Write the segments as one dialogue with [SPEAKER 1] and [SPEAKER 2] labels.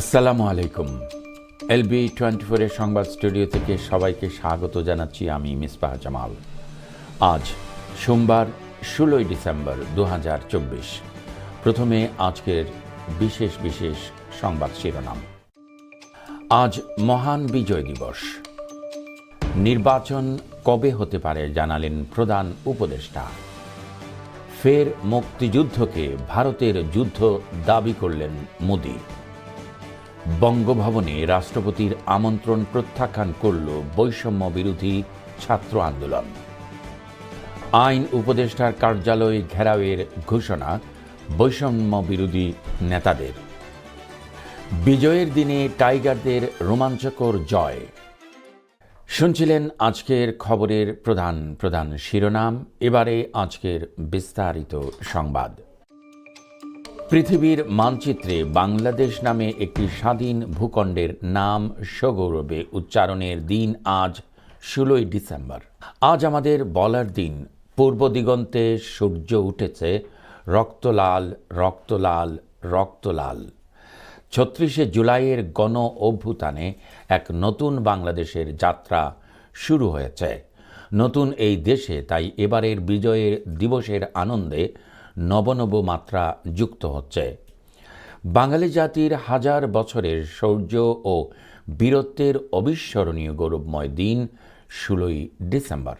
[SPEAKER 1] আসসালামু আলাইকুম। LB twenty ফোরের সংবাদ স্টুডিও থেকে সবাইকে স্বাগত জানাচ্ছি আমি মিসবাহ জামাল। আজ সোমবার, ষোলোই ডিসেম্বর দু হাজার চব্বিশ। প্রথমে আজকের বিশেষ বিশেষ সংবাদ শিরোনাম। আজ মহান বিজয় দিবস। নির্বাচন কবে হতে পারে জানালেন প্রধান উপদেষ্টা। ফের মুক্তিযুদ্ধকে ভারতের যুদ্ধ দাবি করলেন মোদী। বঙ্গভবনে রাষ্ট্রপতির আমন্ত্রণ প্রত্যাখ্যান করল বৈষম্য বিরোধী ছাত্র আন্দোলন। আইন উপদেষ্টার কার্যালয় ঘেরাওয়ের ঘোষণা বৈষম্য বিরোধী নেতাদের। বিজয়ের দিনে টাইগারদের রোমাঞ্চকর জয়। শুনছিলেন আজকের খবরের প্রধান প্রধান শিরোনাম, এবারে আজকের বিস্তারিত সংবাদ। পৃথিবীর মানচিত্রে বাংলাদেশ নামে একটি স্বাধীন ভূখণ্ডের নাম সগৌরবে উচ্চারণের দিন আজ ষোলোই ডিসেম্বর। আজ আমাদের বলার দিন। পূর্ব দিগন্তে সূর্য উঠেছে, রক্তলাল রক্তলাল রক্তলাল। ছত্রিশে জুলাইয়ের গণ অভ্যুত্থানে এক নতুন বাংলাদেশের যাত্রা শুরু হয়েছে। নতুন এই দেশে তাই এবারের বিজয়ের দিবসের আনন্দে নবনব মাত্রা যুক্ত হচ্ছে। বাঙালি জাতির হাজার বছরের শৌর্য ও বীরত্বের অবিস্মরণীয় গৌরবময় দিন ষোলোই ডিসেম্বর।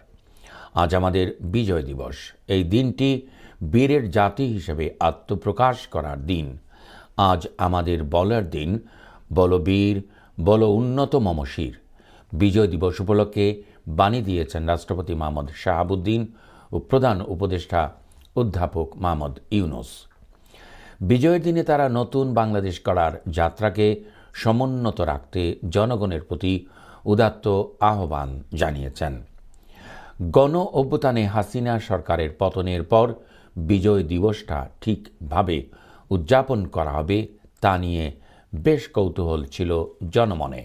[SPEAKER 1] আজ আমাদের বিজয় দিবস। এই দিনটি বীরের জাতি হিসেবে আত্মপ্রকাশ করার দিন। আজ আমাদের বলার দিন, বল বীর, বল উন্নত মমশির বিজয় দিবস উপলক্ষে বাণী দিয়েছেন রাষ্ট্রপতি মোহাম্মদ শাহাবুদ্দিন ও প্রধান উপদেষ্টা অধ্যাপক মোহাম্মদ ইউনুস। বিজয়ের দিনে তারা নতুন বাংলাদেশ করার যাত্রাকে সমুন্নত রাখতে জনগণের প্রতি উদাত্ত আহ্বান জানিয়েছেন। গণ অভ্যুত্থানে হাসিনা সরকারের পতনের পর বিজয় দিবসটা ঠিকভাবে উদযাপন করা হবে তা নিয়ে বেশ কৌতূহল ছিল জনমনে।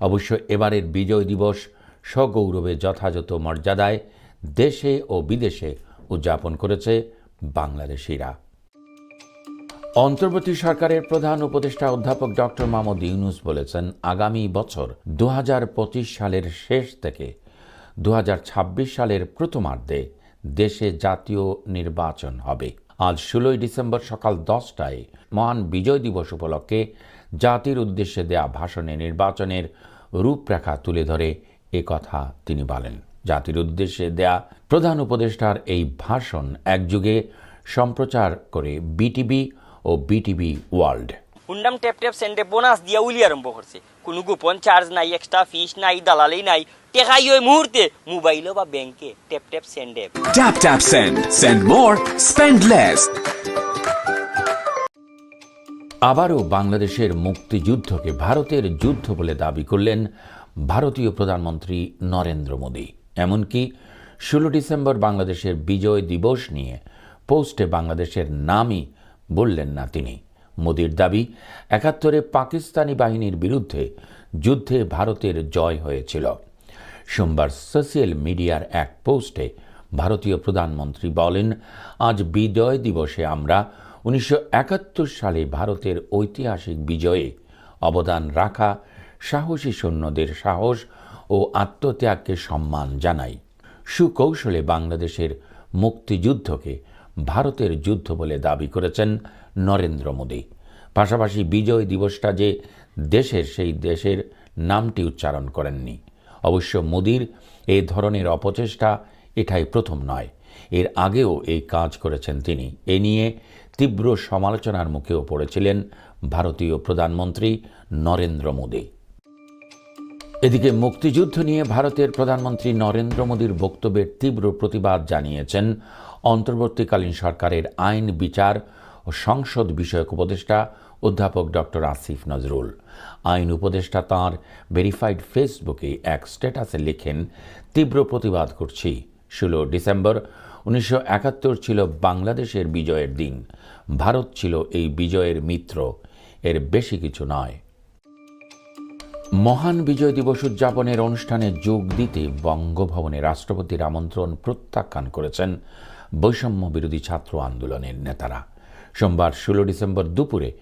[SPEAKER 1] অবশ্য এবারের বিজয় দিবস সগৌরবে যথাযথ মর্যাদায় দেশে ও বিদেশে উদযাপন করেছে বাংলাদেশিরা। অন্তর্বর্তী সরকারের প্রধান উপদেষ্টা অধ্যাপক ডক্টর মাহমুদ ইউনুস বলেছেন, আগামী বছর দু হাজার পঁচিশ সালের শেষ থেকে দু হাজার ছাব্বিশ সালের প্রথমার্ধে দেশে জাতীয় নির্বাচন হবে। আজ ষোলোই ডিসেম্বর সকাল দশটায় মহান বিজয় দিবস উপলক্ষে জাতির উদ্দেশ্যে দেয়া ভাষণে নির্বাচনের রূপরেখা তুলে ধরে কথা তিনি বলেন। জাতির উদ্দেশ্যে দেয়া প্রধান উপদেষ্টার এই ভাষণ একযুগে সম্প্রচার করে বিটিভি ও বিটিভি ওয়ার্ল্ড।
[SPEAKER 2] হুন্ডাম ট্যাপ ট্যাপ সেন্ডে বোনাস দিয়া উলি আরম্ভ করছে। কোনো গোপন চার্জ নাই এক্সট্রা ফিস নাই দালালি নাই। টেকাই ওই মুহূর্তে মোবাইলও বা ব্যাংকে ট্যাপ ট্যাপ সেন্ডে।
[SPEAKER 3] Tap tap send. Send more, spend less.
[SPEAKER 1] আবারও বাংলাদেশের মুক্তিযুদ্ধকে ভারতের যুদ্ধ বলে দাবি করলেন ভারতীয় প্রধানমন্ত্রী নরেন্দ্র মোদী। এমনকি ষোলো ডিসেম্বর বাংলাদেশের বিজয় দিবস নিয়ে পোস্টে বাংলাদেশের নামই বললেন না তিনি। মোদির দাবি, একাত্তরে পাকিস্তানি বাহিনীর বিরুদ্ধে যুদ্ধে ভারতের জয় হয়েছিল। সোমবার সোশ্যাল মিডিয়ার এক পোস্টে ভারতীয় প্রধানমন্ত্রী বলেন, আজ বিজয় দিবসে আমরা উনিশশো একাত্তর সালে ভারতের ঐতিহাসিক বিজয়ে অবদান রাখা সাহসী সৈন্যদের সাহস ও আত্মত্যাগকে সম্মান জানাই। সুকৌশলে বাংলাদেশের মুক্তিযুদ্ধকে ভারতের যুদ্ধ বলে দাবি করেছেন নরেন্দ্র মোদী। পাশাপাশি বিজয় দিবসটা যে দেশের, সেই দেশের নামটি উচ্চারণ করেননি। অবশ্য মোদির এই ধরনের অপচেষ্টা এটাই প্রথম নয়। এর আগেও এই কাজ করেছেন তিনি। এ নিয়ে তীব্র সমালোচনার মুখেও পড়েছিলেন ভারতীয় প্রধানমন্ত্রী নরেন্দ্র মোদী। এদিকে মুক্তিযুদ্ধ নিয়ে ভারতের প্রধানমন্ত্রী নরেন্দ্র মোদীর বক্তব্যের তীব্র প্রতিবাদ জানিয়েছেন অন্তর্বর্তীকালীন সরকারের আইন, বিচার ও সংসদ বিষয়ক উপদেষ্টা অধ্যাপক ডক্টর আসিফ নজরুল। আইন উপদেষ্টা তাঁর ভেরিফাইড ফেসবুকে এক স্ট্যাটাসে লেখেন, তীব্র প্রতিবাদ করছি। ষোলো ডিসেম্বর উনিশশো একাত্তর ছিল বাংলাদেশের বিজয়ের দিন। ভারত ছিল এই বিজয়ের মিত্র। এর বেশি কিছু নয়। মহান বিজয় দিবস উদযাপনের অনুষ্ঠানে যোগ দিতে বঙ্গভবনে রাষ্ট্রপতির আমন্ত্রণ প্রত্যাখ্যান করেছেন বৈষম্য বিরোধী ছাত্র আন্দোলনের নেতারা। সোমবার ষোলো ডিসেম্বর দুপুরে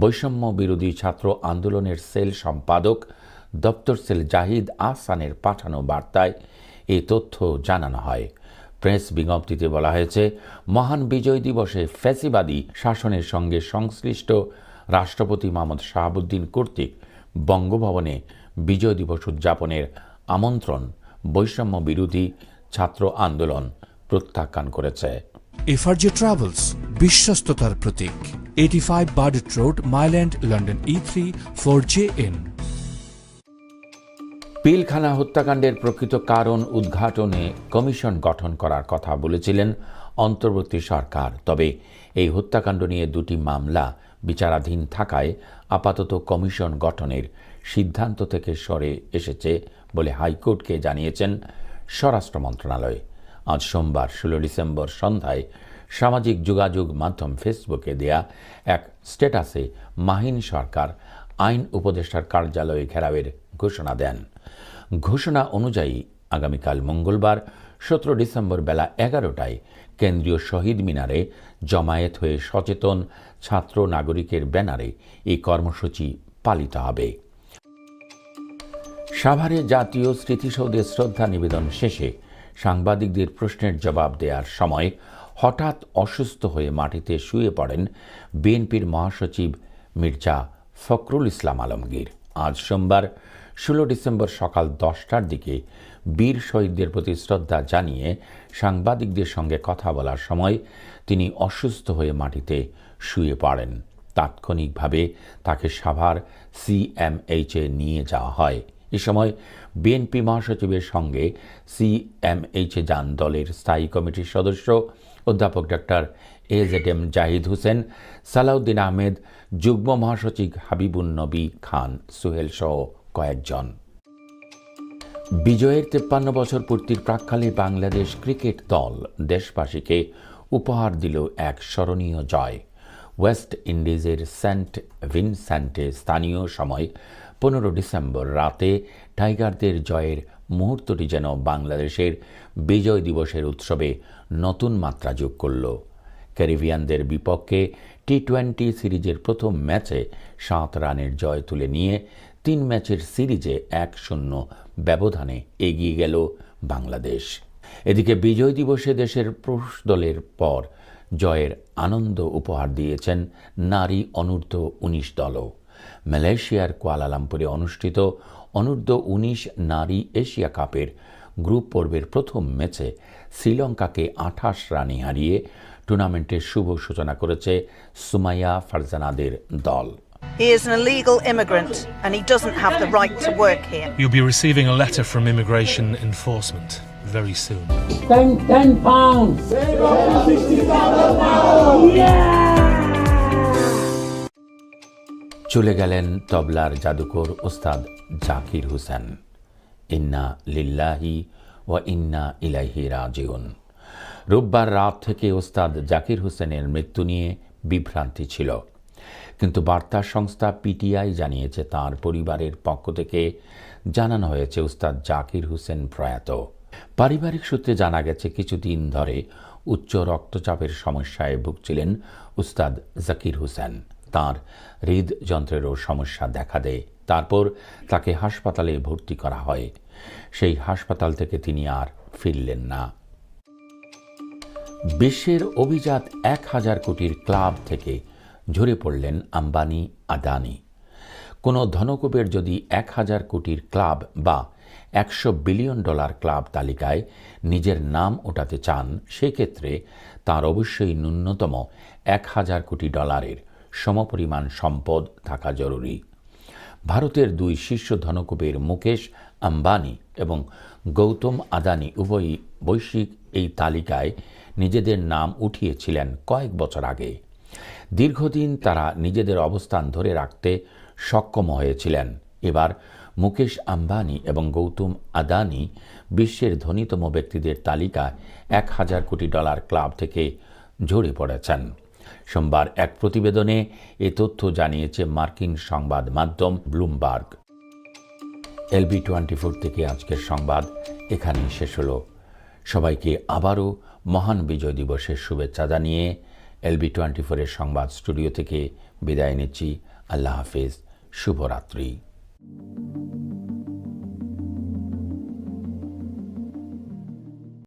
[SPEAKER 1] বৈষম্য বিরোধী ছাত্র আন্দোলনের সেল সম্পাদক দপ্তর সেল জাহিদ আহসানের পাঠানো বার্তায় এ তথ্য জানানো হয়। প্রেস বিজ্ঞপ্তিতে বলা হয়েছে, মহান বিজয় দিবসে ফ্যাসিবাদী শাসনের সঙ্গে সংশ্লিষ্ট রাষ্ট্রপতি মোহাম্মদ শাহাবুদ্দিন কর্তৃক বঙ্গভবনে বিজয় দিবস উদযাপনের আমন্ত্রণ বৈষম্য বিরোধী ছাত্র আন্দোলন প্রত্যাখ্যান করেছে।
[SPEAKER 4] এফআরজে ট্রাভেলস বিশ্বস্ততার প্রতীক eighty five Burdett road Mile End London E three four J N
[SPEAKER 1] Pilkhana হত্যাকাণ্ডের প্রকৃত কারণ উদ্ঘাটনে কমিশন গঠন করার কথা বলেছিলেন অন্তর্বর্তী সরকার। তবে এই হত্যাকাণ্ড নিয়ে দুটি মামলা বিচারাধীন থাকায় আপাতত কমিশন গঠনের সিদ্ধান্ত থেকে সরে এসেছে বলে হাইকোর্টকে জানিয়েছেন স্বরাষ্ট্র মন্ত্রণালয়। আজ সোমবার, ষোলো ডিসেম্বর সন্ধ্যায় সামাজিক যোগাযোগ মাধ্যম ফেসবুকে দেয়া এক স্ট্যাটাসে মাহিন সরকার আইন উপদেষ্টার কার্যালয়ে ঘেরাওয়ের ঘোষণা দেন। ঘোষণা অনুযায়ী আগামীকাল মঙ্গলবার সতেরো ডিসেম্বর বেলা এগারোটায় কেন্দ্রীয় শহীদ মিনারে জমায়েত হয়ে সচেতন ছাত্র নাগরিকের ব্যানারে এই কর্মসূচি পালিত হবে। সাভারে জাতীয় স্মৃতিসৌধে শ্রদ্ধা নিবেদন শেষে সাংবাদিকদের প্রশ্নের জবাব দেওয়ার সময় হঠাৎ অসুস্থ হয়ে মাটিতে শুয়ে পড়েন বিএনপির মহাসচিব মির্জা ফখরুল ইসলাম আলমগীর। আজ সোমবার, ষোলো ডিসেম্বর সকাল দশটার দিকে বীর শহীদদের প্রতি শ্রদ্ধা জানিয়ে সাংবাদিকদের সঙ্গে কথা বলার সময় তিনি অসুস্থ হয়ে মাটিতে শুয়ে পড়েন। তাৎক্ষণিকভাবে তাকে সাভার সিএমএইচে নিয়ে যাওয়া হয়। এ সময় বিএনপি মহাসচিবের সঙ্গে সিএমএইচে যান দলের স্থায়ী কমিটির সদস্য অধ্যাপক doctor Z M Zahid Hossain, Salauddin Ahmed, যুগ্ম মহাসচিব হাবিবুন নবী খান, সুহেল সহ কয়েকজন। বিজয়ের তেপ্পান্ন বছর পূর্তির প্রাক্কালে বাংলাদেশ ক্রিকেট দল দেশবাসীকে উপহার দিল এক স্মরণীয় জয়। ওয়েস্ট ইন্ডিজের সেন্ট ভিনসেন্টে স্থানীয় সময় পনেরো ডিসেম্বর রাতে টাইগারদের জয়ের মুহূর্তটি যেন বাংলাদেশের বিজয় দিবসের উৎসবে নতুন মাত্রা যোগ করল। ক্যারিবিয়ানদের বিপক্ষে টি টোয়েন্টি সিরিজের প্রথম ম্যাচে সাত রানের জয় তুলে নিয়ে তিন ম্যাচের সিরিজে এক শূন্য ব্যবধানে এগিয়ে গেল বাংলাদেশ। এদিকে বিজয় দিবসে দেশের পুরুষ দলের পর জয়ের আনন্দ উপহার দিয়েছেন নারী অনূর্ধ্ব উনিশ দলও। মালয়েশিয়ার কুয়ালালামপুরে অনুষ্ঠিত অনূর্ধ্ব উনিশ নারী এশিয়া কাপের গ্রুপ পর্বের প্রথম ম্যাচে শ্রীলঙ্কাকে আঠাশ রানে হারিয়ে টুর্নামেন্টের শুভ সূচনা করেছে সুমাইয়া ফারজানাদের দল।
[SPEAKER 5] He is an illegal immigrant and he doesn't have the right to work here.
[SPEAKER 6] You'll be receiving a letter from immigration enforcement very soon.
[SPEAKER 7] ten, ten pounds.
[SPEAKER 1] চলে গেলেন তবলার জাদুকর ওস্তাদ জাকির হোসেন ইন্না লিল্লাহি ও ইন্না ইলাইহি রাজিউন রোববার রাত থেকে ওস্তাদ জাকির হোসেনের মৃত্যু নিয়ে বিভ্রান্তি ছিল কিন্তু বার্তা সংস্থা পিটিআই জানিয়েছে, তার পরিবারের পক্ষ থেকে জানানো হয়েছে উস্তাদ জাকির হোসেন প্রয়াত। পারিবারিক সূত্রে জানা গেছে, কিছুদিন ধরে উচ্চ রক্তচাপের সমস্যায় ভুগছিলেন উস্তাদ জাকির হোসেন। তার হৃদযন্ত্রেরও সমস্যা দেখা দেয়। তারপর তাকে হাসপাতালে ভর্তি করা হয়। সেই হাসপাতাল থেকে তিনি আর ফিরলেন না। বিশ্বের অভিজাত এক হাজার কোটির ক্লাব থেকে ঝরে পড়লেন আম্বানি, আদানি। কোনো ধনকুবের যদি এক হাজার কোটির ক্লাব বা একশো বিলিয়ন ডলার ক্লাব তালিকায় নিজের নাম ওঠাতে চান, সেক্ষেত্রে তার অবশ্যই ন্যূনতম এক হাজার কোটি ডলারের সমপরিমাণ সম্পদ থাকা জরুরি। ভারতের দুই শীর্ষ ধনকুবের মুকেশ, আম্বানি এবং গৌতম আদানি উভয়ই বৈশ্বিক এই তালিকায় নিজেদের নাম উঠিয়েছিলেন কয়েক বছর আগে। দীর্ঘদিন তারা নিজেদের অবস্থান ধরে রাখতে সক্ষম হয়েছিলেন। এবার মুকেশ আম্বানি এবং গৌতম আদানি বিশ্বের ধনীতম ব্যক্তিদের তালিকায় এক হাজার কোটি ডলার ক্লাব থেকে ঝরে পড়েছেন। সোমবার এক প্রতিবেদনে এ তথ্য জানিয়েছে মার্কিন সংবাদ মাধ্যম ব্লুমবার্গ। এলবি টোয়েন্টি ফোর থেকে আজকের সংবাদ এখানেই শেষ হলো। সবাইকে আবারও মহান বিজয় দিবসের শুভেচ্ছা জানিয়ে এলবি টোয়েন্টি ফোরের সংবাদ স্টুডিও থেকে বিদায় নিচ্ছি। আল্লাহ হাফেজ। শুভরাত্রি।